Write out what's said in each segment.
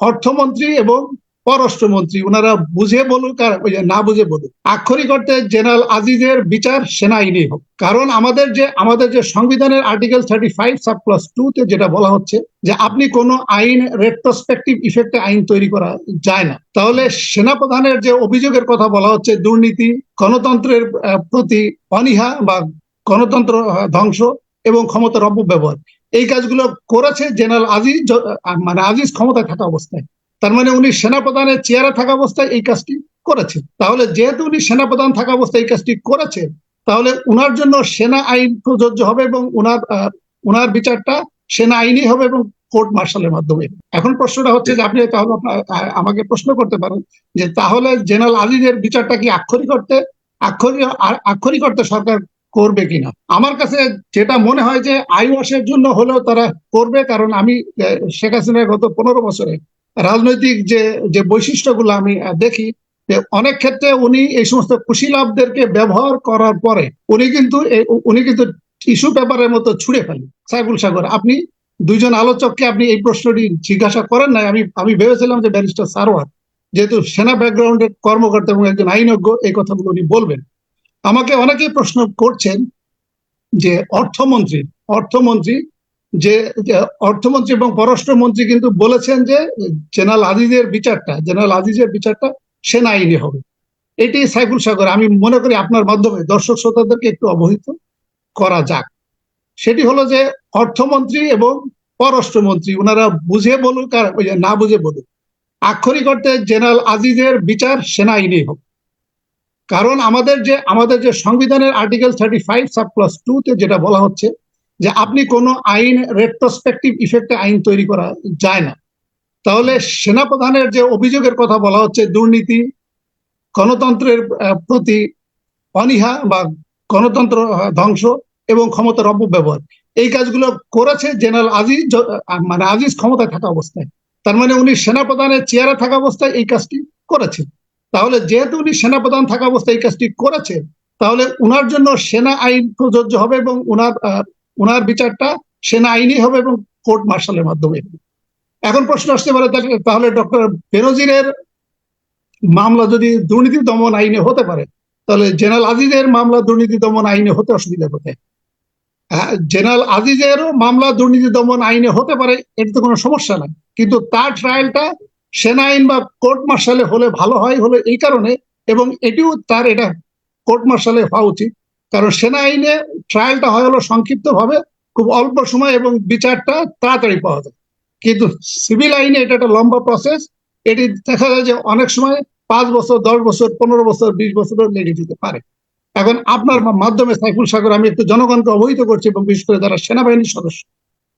অর্থমন্ত্রী এবং পররাষ্ট্রমন্ত্রী ওনারা বুঝে বলুক আর না বুঝে বলুক। আক্ষরিক অর্থে জেনারেল আজিজের বিচার সেনা আইনেই হোক। কারণ আমাদের যে আমাদের যে সংবিধানের article thirty five sub clause two তে যেটা বলা হচ্ছে যে আপনি কোনো আইন রেট্রোস্পেক্টিভ ইফেক্টে আইন তৈরি করা যায় না। তাহলে সেনাপ্রধানের যে অভিযোগের কথা বলা হচ্ছে, দুর্নীতি, গণতন্ত্রের প্রতি অনীহা বা গণতন্ত্র ধ্বংস এবং ক্ষমতার অপব্যবহার। এই কাজগুলো করেছে জেনারেল আজিজ মানে আজিজ ক্ষমতায় থাকা অবস্থায়। তার মানে উনি সেনাপ্রধানের চেয়ারে থাকা অবস্থায় এই কাজটি করেছে। তাহলে যেহেতু উনি সেনাপ্রধান থাকা অবস্থায় এই কাজটি করেছে, তাহলে উনার জন্য সেনা আইন প্রযোজ্য হবে এবং উনার উনার বিচারটা সেনা আইনই হবে এবং কোর্ট মার্শালের মাধ্যমে। এখন প্রশ্নটা হচ্ছে যে আপনি তাহলে আমাকে প্রশ্ন করতে পারেন যে তাহলে জেনারেল আজিজের বিচারটা কি আক্ষরিক অর্থে, আক্ষরিক আক্ষরিক অর্থে সরকার করবে কিনা। আমার কাছে যেটা মনে হয় যে আইওয়াসের জন্য হলেও তারা করবে, কারণ আমি শেখ হাসিনার গত পনেরো বছরে রাজনৈতিক যে যে বৈশিষ্ট্যগুলো আমি দেখি অনেক ক্ষেত্রে উনি এই সমস্ত কুশীলাভদেরকে ব্যবহার করার পরে উনি কিন্তু উনি কিন্তু টিস্যু পেপারের মতো ছুঁড়ে ফেলেন সাইফুল সাগর, আপনি দুইজন আলোচককে আপনি এই প্রশ্নটি জিজ্ঞাসা করেন নাই, আমি আমি ভেবেছিলাম যে ব্যারিস্টার সারোয়ার যেহেতু সেনা ব্যাকগ্রাউন্ডের কর্মকর্তা এবং একজন আইনজ্ঞ, এই কথাগুলো উনি বলবেন। আমাকে অনেকেই প্রশ্ন করছেন যে অর্থমন্ত্রী অর্থমন্ত্রী যে অর্থমন্ত্রী এবং পররাষ্ট্রমন্ত্রী কিন্তু বলেছেন যে জেনারেল আজিজের বিচারটা, জেনারেল আজিজের বিচারটা সেনা আইনে হবে। এটি সাইফুল সাগর। আমি মনে করি আপনার মাধ্যমে, দর্শক শ্রোতাদেরকে একটু অবহিত করা যাক। সেটি হলো যে অর্থমন্ত্রী এবং পররাষ্ট্রমন্ত্রী, ওনারা বুঝে বলুক আর না বুঝে বলুক, আক্ষরিক অর্থে জেনারেল আজিজের বিচার সেনা আইনেই হোক কারণ আমাদের যে আমাদের যে সংবিধানের article thirty five sub clause two তে যেটা বলা হচ্ছে যে আপনি কোনো আইন রেট্রোস্পেক্টিভ ইফেক্টে আইন তৈরি করা যায় না। তাহলে সেনাপ্রধানের যে অভিযোগের কথা বলা হচ্ছে, দুর্নীতি, গণতন্ত্রের প্রতি অনীহা বা গণতন্ত্র ধ্বংস এবং ক্ষমতার অপব্যবহার, এই কাজগুলো করেছে জেনারেল আজিজ মানে আজিজ ক্ষমতায় থাকা অবস্থায়। তার মানে উনি সেনাপ্রধানের চেয়ারে থাকা অবস্থায় এই কাজটি করেছে তাহলে যেহেতু উনি সেনাপ্রধান থাকা অবস্থায় এই কাজটি করেছে তাহলে উনার জন্য সেনা আইন প্রযোজ্য হবে এবং উনার উনার বিচারটা সেনা আইনই হবে এবং কোর্ট মার্শালের মাধ্যমে। এখন প্রশ্ন আসতে পারে তাহলে- ডক্টর বেনজিরের মামলা যদি দুর্নীতি দমন আইনে হতে পারে তাহলে জেনারেল আজিজের মামলা দুর্নীতি দমন আইনে হতে অসুবিধা কোথায়? হ্যাঁ, জেনারেল আজিজেরও মামলা দুর্নীতি দমন আইনে হতে পারে এর তো কোনো সমস্যা নাই। কিন্তু তার ট্রায়ালটা সেনা আইন বা কোর্ট মার্শালে হলে ভালো হয় হলে এই কারণে, এবং এটিও তার এটা কোর্ট মার্শালে হওয়া উচিত। কারণ সেনা আইনে ট্রায়ালটা হয় হলো সংক্ষিপ্ত ভাবে খুব অল্প সময় এবং বিচারটা তাড়াতাড়ি পাওয়া যায়। কিন্তু সিভিল আইনে এটা একটা লম্বা প্রসেস এটি দেখা যায় যে অনেক সময় পাঁচ বছর, দশ বছর, পনেরো বছর, বিশ বছরও লেগে যেতে পারে। এখন আপনার মাধ্যমে সাইফুল সাগর, আমি একটু জনগণকে অবহিত করছি এবং বিশেষ করে যারা সেনাবাহিনীর সদস্য,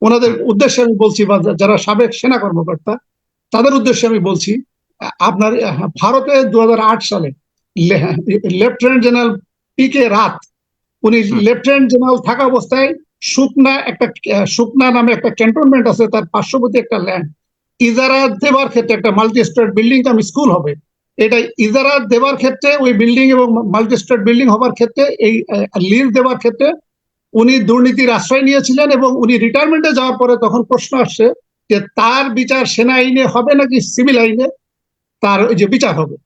ওনাদের উদ্দেশ্যে আমি বলছি বা যারা সাবেক সেনা কর্মকর্তা তাদের উদ্দেশ্যে আমি বলছি আপনার ভারতে দু হাজার আট সালে লেফটেন্যান্ট জেনারেল পি কে রাত উনি। লেফটেন্যান্ট জেনারেল থাকা অবস্থায় সুকনা একটা সুকনা নামে একটা ক্যান্টনমেন্ট আছে তার পার্শ্ববর্তী একটা ল্যান্ড ইজারা দেবার ক্ষেত্রে একটা multi state building cum school হবে এটা ইজারা দেবার ক্ষেত্রে ওই বিল্ডিং এবং মাল্টি স্টেট বিল্ডিং হবার ক্ষেত্রে এই লিজ দেওয়ার ক্ষেত্রে উনি দুর্নীতির আশ্রয় নিয়েছিলেন এবং উনি রিটায়ারমেন্টে যাওয়ার পরে তখন প্রশ্ন আসছে যে তার বিচার সেনা আইনে হবে নাকি সিভিল আইনে? তার ওই যে বিচার হবে।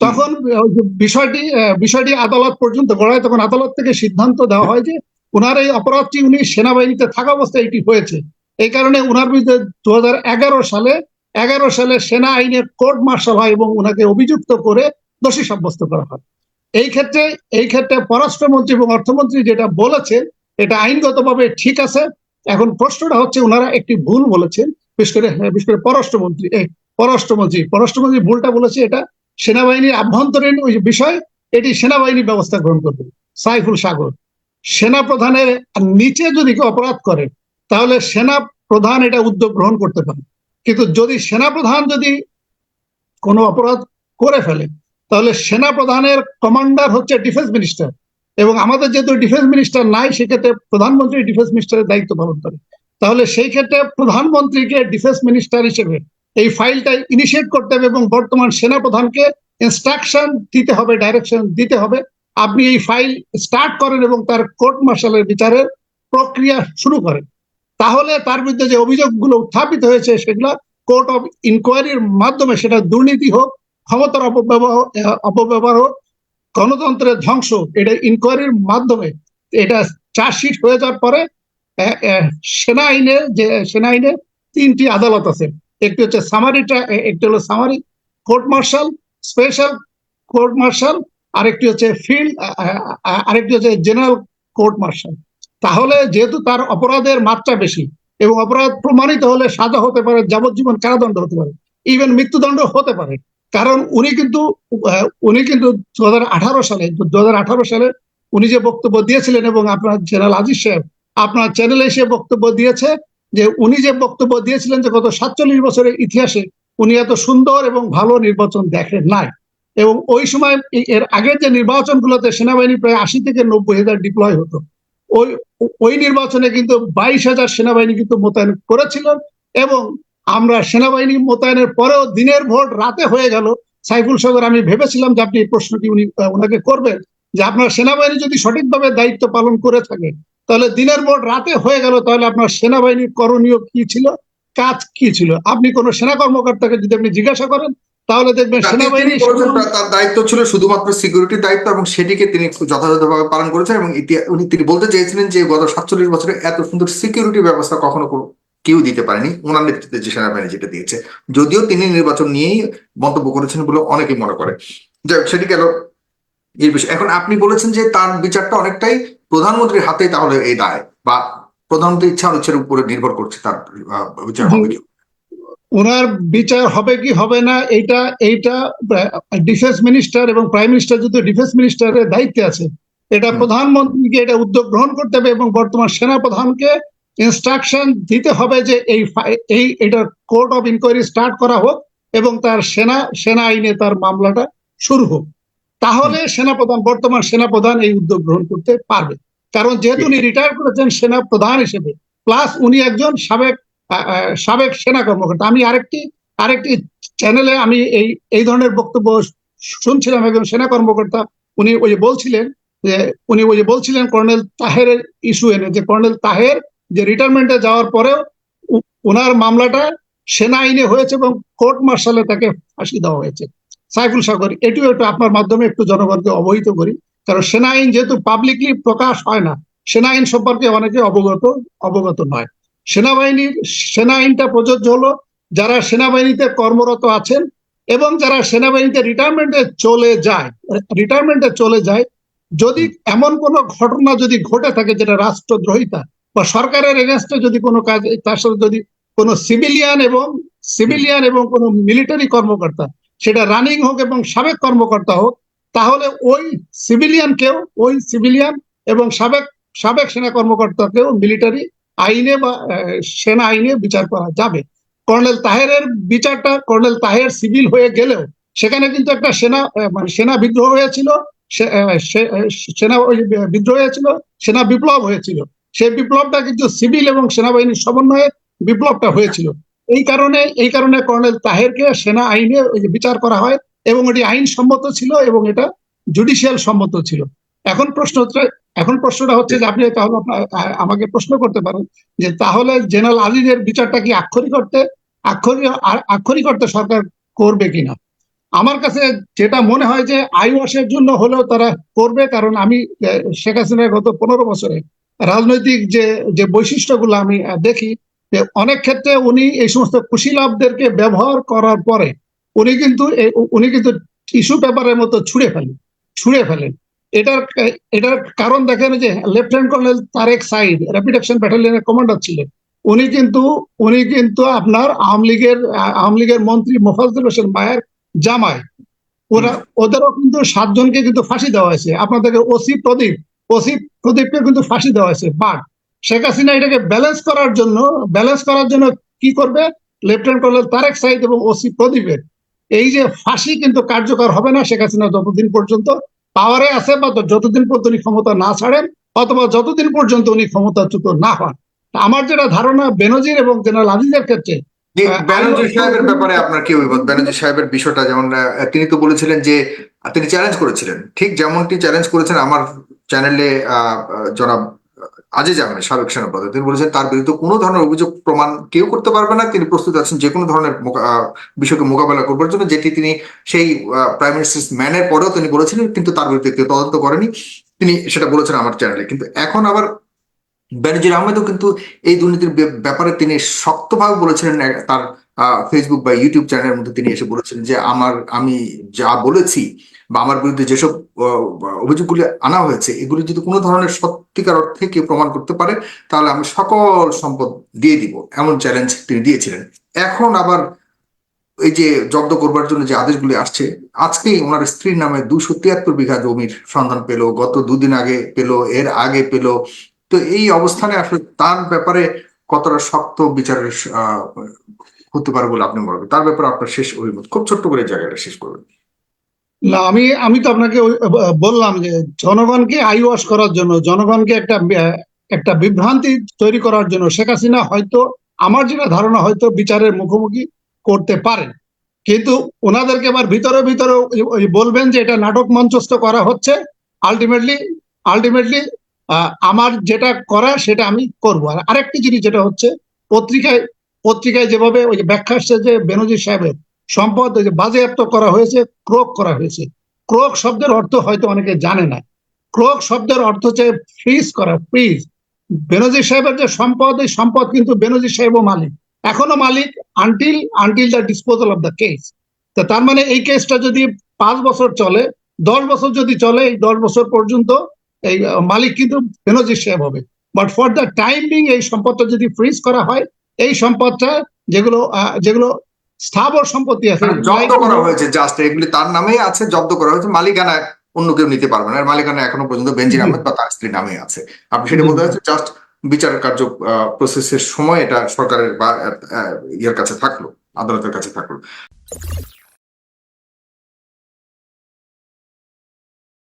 তখন বিষয়টি বিষয়টি আদালত পর্যন্ত গড়ায়, তখন আদালত থেকে সিদ্ধান্ত দেওয়া হয় যে উনার এই অপরাধটি উনি সেনাবাহিনীতে থাকা অবস্থায় এটি হয়েছে। এই কারণে উনার বিরুদ্ধে দু সালে, এগারো সালে সেনা আইনে কোর্ট মার্শাল হয় এবং উনাকে অভিযুক্ত করে দোষী সাব্যস্ত করা হয়। এই ক্ষেত্রে এই ক্ষেত্রে পররাষ্ট্রমন্ত্রী এবং অর্থমন্ত্রী যেটা বলেছেন, এটা আইনগতভাবে ঠিক আছে। এখন প্রশ্নটা হচ্ছে ওনারা একটি ভুল বলেছেন বিশেষ করে হ্যাঁ, বিশেষ করে পররাষ্ট্রমন্ত্রী পররাষ্ট্রমন্ত্রী পররাষ্ট্রমন্ত্রী ভুলটা বলেছে এটা সেনাবাহিনীর আভ্যন্তরীণ ওই বিষয় এটি সেনাবাহিনী ব্যবস্থা গ্রহণ করবে সাইফুল সাগর। সেনা প্রধানের নিচে যদি কেউ অপরাধ করে তাহলে সেনা প্রধান এটা উদ্যোগ গ্রহণ করতে পারে। কিন্তু যদি সেনা প্রধান যদি কোনো অপরাধ করে ফেলে তাহলে সেনা প্রধানের কমান্ডার হচ্ছে ডিফেন্স মিনিস্টার। এবং আমাদের যেহেতু ডিফেন্স মিনিস্টার নাই, সেক্ষেত্রে প্রধানমন্ত্রী ডিফেন্স মিনিস্টারের দায়িত্ব পালন করে। তাহলে সেই ক্ষেত্রে প্রধানমন্ত্রীকে ডিফেন্স মিনিস্টার হিসেবে এই ফাইলটা ইনিশিয়েট করতে হবে এবং বর্তমান সেনা প্রধানকে ইনস্ট্রাকশন দিতে হবে ডাইরেকশন দিতে হবে। আপনি এই ফাইল স্টার্ট করেন এবং তার কোর্ট মার্শালের বিচারের প্রক্রিয়া শুরু করেন। তাহলে তার বিরুদ্ধে যে অভিযোগগুলো উত্থাপিত হয়েছে, সেগুলো কোর্ট অফ ইনকোয়ারির মাধ্যমে সেটা দুর্নীতি হোক, ক্ষমতার অপব্যবহার অপব্যবহার হোক গণতন্ত্রের ধ্বংস, এটা ইনকোয়ারির মাধ্যমে, এটা চার্জশিট হয়ে যাওয়ার পরে সেনা আইনে যে, সেনা আইনে তিনটি আদালত আছে। একটি হচ্ছে সামারিটা একটি হলো summary court martial special court martial আরেকটি হচ্ছে ফিল্ড আরেকটি হচ্ছে জেনারেল কোর্ট মার্শাল তাহলে যেহেতু তার অপরাধের মাত্রা বেশি, এবং অপরাধ প্রমাণিত হলে সাজা হতে পারে, যাবজ্জীবন কারাদণ্ড হতে পারে ইভেন মৃত্যুদণ্ড হতে পারে কারণ উনি কিন্তু উনি কিন্তু দু হাজার আঠারো সালে দু হাজার আঠারো সালে উনি যে বক্তব্য দিয়েছিলেন এবং আপনার জেনারেল আজিজ সাহেব, আপনার চ্যানেলে সে বক্তব্য দিয়েছে যে উনি যে বক্তব্য দিয়েছিলেন যে গত সাতচল্লিশ বছরের ইতিহাসে উনি এত সুন্দর এবং ভালো নির্বাচন দেখেন নাই। এবং ওই সময় এর আগের যে নির্বাচনগুলোতে সেনাবাহিনী প্রায় আশি থেকে নব্বই হাজার ডিপ্লয় হতো। ওই ওই নির্বাচনে কিন্তু বাইশ হাজার সেনাবাহিনী কিন্তু মোতায়েন করেছিলেন এবং আমরা সেনাবাহিনী মোতায়েনের পরেও দিনের ভোট রাতে হয়ে গেল। সাইফুল সাগর আমি ভেবেছিলাম যে আপনি এই প্রশ্নটি উনি ওনাকে করবেন যে আপনার সেনাবাহিনী যদি সঠিকভাবে দায়িত্ব পালন করে থাকে তাহলে দিনের ভোট রাতে হয়ে গেল তাহলে আপনার সেনাবাহিনীর করণীয় কি ছিল? কাজ কি ছিল? আপনি কোন সেনা কর্মকর্তাকে যদি আপনি জিজ্ঞাসা করেন তাহলে দেখবেন সেনাবাহিনী তার- দায়িত্ব ছিল শুধুমাত্র সিকিউরিটির দায়িত্ব এবং সেটিকে তিনি যথাযথভাবে পালন করেছেন এবং উনি তিনি বলতে চেয়েছিলেন যে গত সাতচল্লিশ বছরে এত সুন্দর সিকিউরিটি ব্যবস্থা কখনো কেউ দিতে পারেনি। ওনার নেতৃত্বে যে সেনাবাহিনী যেটা দিয়েছে। যদিও তিনি নির্বাচন নিয়েই মন্তব্য করেছেন বলে অনেকেই মনে করে। যাই সেটি গেল এই বিষয়। এখন আপনি বলেছেন যে তার বিচারটা অনেকটাই প্রধানমন্ত্রীর হাতে তাহলে এই দায় বা প্রধানমন্ত্রীর ইচ্ছা অনিচ্ছার উপরে নির্ভর করছে তার বিচার হবে কি? ওনার বিচার হবে কি হবে না এইটা এইটা ডিফেন্স মিনিস্টার এবং প্রাইম মিনিস্টার যদি ডিফেন্স মিনিস্টারের দায়িত্বে আছে এটা প্রধানমন্ত্রীকে এটা উদ্যোগ গ্রহণ করতে হবে এবং বর্তমান সেনা প্রধানকে ইনস্ট্রাকশন দিতে হবে যে এই এই এটা কোর্ট অফ ইনকোয়ারি স্টার্ট করা হোক এবং তার সেনা সেনা আইনে তার মামলাটা শুরু হোক। তাহলে সেনাপ্রধান বর্তমান সেনাপ্রধান এই উদ্যোগ গ্রহণ করতে পারবে। কারণ যেহেতু উনি রিটায়ার করেছেন সেনা প্রধান হিসেবে প্লাস উনি একজন সাবেক সাবেক সেনা কর্মকর্তা। আমি আরেকটি আরেকটি চ্যানেলে আমি এই এই ধরনের বক্তব্য শুনছিলাম একজন সেনা কর্মকর্তা। উনি ওই যে বলছিলেন যে উনি ওই যে বলছিলেন কর্নেল তাহের ইস্যু এনে যে কর্নেল তাহের যে রিটায়ারমেন্টে যাওয়ার পরেও ওনার মামলাটা সেনা আইনে হয়েছে এবং কোর্ট মার্শালে তাকে ফাঁসি দেওয়া হয়েছে। সাইফুল সাগর, এটিও একটু আপনার মাধ্যমে একটু জনগণকে অবহিত করি। কারণ সেনা আইন যেহেতু পাবলিকলি প্রকাশ হয় না, সেনা আইন সম্পর্কে অনেকে অবগত অবগত নয়। সেনাবাহিনীর, সেনা আইনটা প্রযোজ্য হলো যারা সেনাবাহিনীতে কর্মরত আছেন এবং যারা সেনাবাহিনীতে রিটায়ারমেন্টে চলে যায় রিটায়ারমেন্টে চলে যায়, যদি এমন কোনো ঘটনা যদি ঘটে থাকে যেটা রাষ্ট্রদ্রোহিতা বা সরকারের এগেনস্টে যদি কোনো কাজ, তার সাথে যদি কোনো সিভিলিয়ান এবং সিভিলিয়ান এবং কোনো মিলিটারি কর্মকর্তা, সেটা রানিং হোক এবং সাবেক কর্মকর্তা হোক, তাহলে ওই সিভিলিয়ানকেও ওই সিভিলিয়ান এবং সাবেক সাবেক সেনা কর্মকর্তাকেও মিলিটারি আইনে বা সেনা আইনে বিচার করা যাবে। কর্নেল তাহেরের বিচারটা, কর্নেল তাহের সিভিল হয়ে গেলেও, সেখানে কিন্তু একটা সেনা মানে সেনা বিদ্রোহ হয়েছিল সেনা বিদ্রোহ হয়েছিল, সেনা বিপ্লব হয়েছিল। সেই বিপ্লবটা কিন্তু সিভিল এবং সেনাবাহিনীর সমন্বয়ে বিপ্লবটা হয়েছিল। এই কারণে এই কারণে কর্নেল তাহেরকে সেনা আইনে বিচার করা হয় এবং এটি আইন সম্মত ছিল এবং এটা জুডিশিয়াল সম্মত ছিল। এখন প্রশ্ন হচ্ছে, এখন প্রশ্নটা হচ্ছে যে আপনি তাহলে আমাকে প্রশ্ন করতে পারেন যে তাহলে জেনারেল আজিজের বিচারটা কি আক্ষরিক অর্থে, আক্ষরিক আক্ষরিক অর্থে সরকার করবে কিনা? আমার কাছে যেটা মনে হয় যে আই ওয়াশের জন্য হলেও তারা করবে, কারণ আমি শেখ হাসিনার গত পনেরো বছরে রাজনৈতিক যে যে বৈশিষ্ট্যগুলো আমি দেখি, যে অনেক ক্ষেত্রে উনি এই সমস্ত কুশীলাভদেরকে ব্যবহার করার পরে উনি কিন্তু উনি কিন্তু টিস্যু পেপারের মতো ছুঁড়ে ফেলেন ছুঁড়ে ফেলেন। এটার এটার কারণ দেখেন যে lieutenant colonel Tareq Sayeed rapid action ব্যাটালিয়নের commander ছিলেন। উনি কিন্তু উনি কিন্তু আপনার আওয়ামী লীগের আওয়ামী লীগের মন্ত্রী মোফাজ্জল হোসেন মায়ের জামাই। ওরা, ওদেরও কিন্তু সাতজনকে কিন্তু ফাঁসি দেওয়া হয়েছে। আপনাদেরকে ওসি প্রদীপ ওসি প্রদীপকে কিন্তু ফাঁসি দেওয়া হয়েছে। বাট শেখ হাসিনা এটাকে ব্যালেন্স করার জন্য ব্যালেন্স করার জন্য কি করবে? লেফটেন্যান্ট কর্নেল তারেক সাইদ এবং ওসি প্রদীপের। এই যে ফাঁসি কিন্তু কার্যকর হবে না শেখ হাসিনা যতদিন পর্যন্ত পাওয়ারে আছে বা যতদিন পর্যন্ত উনি ক্ষমতা না ছাড়েন অথবা যতদিন পর্যন্ত উনি ক্ষমতাচ্যুত না হন। আমার যেটা ধারণা বেনজির এবং জেনারেল আজিজের ক্ষেত্রে ব্যানার্জি সাহেবের ব্যাপারে আপনার কি অভিমত? ব্যানার্জি সাহেবের বিষয়টা যেমন তিনি তো বলেছিলেন যে তিনি চ্যালেঞ্জ করেছিলেন। ঠিক যেমনটি চ্যালেঞ্জ করেছেন আমার চ্যানেলে জনাব আজিজ আহমেদ, সাবেক সেনাপ্রধান তিনি বলেছেন তার বিরুদ্ধে কোনো ধরনের অভিযোগ প্রমাণ কেউ করতে পারবে না। তিনি প্রস্তুত আছেন যে কোনো ধরনের বিষয়কে মোকাবেলা করবার জন্য, যেটি তিনি সেই প্রাইম মিনিস্টার ম্যানের পরেও তিনি বলেছিলেন, কিন্তু তার বিরুদ্ধে কেউ তদন্ত করেনি। তিনি সেটা বলেছেন আমার চ্যানেলে। কিন্তু এখন আবার বেনজির আহমেদও কিন্তু এই দুর্নীতির ব্যাপারে তিনি শক্তভাবে বলেছিলেন তার ফেসবুক বা ইউটিউব চ্যানেলের মধ্যে তিনি এসে বলেছেন যে, আমার, আমি যা বলেছি বা আমার বিরুদ্ধে যেসব অভিযোগগুলি আনা হয়েছে, এগুলি যদি কোনো ধরনের সত্যিকার অর্থে কেউ প্রমাণ করতে পারে, তাহলে আমি সকল সম্পদ দিয়ে দিব, এমন চ্যালেঞ্জ তিনি দিয়েছিলেন। এখন আবার এই যে জব্দ করবার জন্য যে আদেশগুলি আসছে, আজকেই ওনার স্ত্রীর নামে দুশো তিয়াত্তর বিঘা জমির সন্ধান পেল, গত দুদিন আগে পেল, এর আগে পেল। তো এই অবস্থানে আসলে তার ব্যাপারে কতটা শক্ত বিচারের হতে পারে বলে আপনি মনে করেন? তার ব্যাপারে আপনার শেষ অভিমত, খুব ছোট্ট করে জায়গাটা শেষ করবেন। না, আমি আমি তো আপনাকে বললাম যে জনগণকে আই ওয়াশ করার জন্য, জনগণকে একটা একটা বিভ্রান্তি তৈরি করার জন্য শেখ হাসিনা হয়তো, আমার যেটা ধারণা হয়তো বিচারের মুখোমুখি করতে পারেন কিন্তু ওনাদেরকে আবার ভিতরে ভিতরে বলবেন যে এটা নাটক মঞ্চস্থ করা হচ্ছে, আলটিমেটলি আলটিমেটলি আমার যেটা করা সেটা আমি করব। আর আরেকটি জিনিস যেটা হচ্ছে, পত্রিকায় পত্রিকায় যেভাবে ওই ব্যাখ্যা আসছে যে বেনজির সাহেবের সম্পদ বাজেয়াপ্ত করা হয়েছে, ক্রোক করা হয়েছে। ক্রোক শব্দের অর্থ হয়তো অনেকে জানে না। ক্রোক শব্দের অর্থ হচ্ছে ফ্রিজ করা ফ্রিজ বেনজির সাহেবের যে সম্পদ, এই সম্পদ কিন্তু বেনজির সাহেবও মালিক। এখনও মালিক until until the disposal of the case তো তার মানে এই কেসটা যদি পাঁচ বছর চলে, দশ বছর যদি চলে, এই দশ বছর পর্যন্ত এই মালিক কিন্তু বেনজির সাহেব হবে। But for the time being এই সম্পদটা যদি ফ্রিজ করা হয়, এই সম্পদটা যেগুলো যেগুলো স্থাবর সম্পত্তি আছে। জব্দ করা হয়েছে জাস্ট এগুলি তার নামেই আছে জব্দ করা হয়েছে। মালিকানা অন্য কেউ নিতে পারবে না। আর মালিকানা এখনও পর্যন্ত বেঞ্জির। আহমেদ বা তার স্ত্রীর নামেই আছে। আপনি সেটা। বলতে চাচ্ছেন জাস্ট বিচার কার্য প্রসেসের সময় এটা সরকারের বা ইয়ের কাছে থাকল আদালতের কাছে থাকল।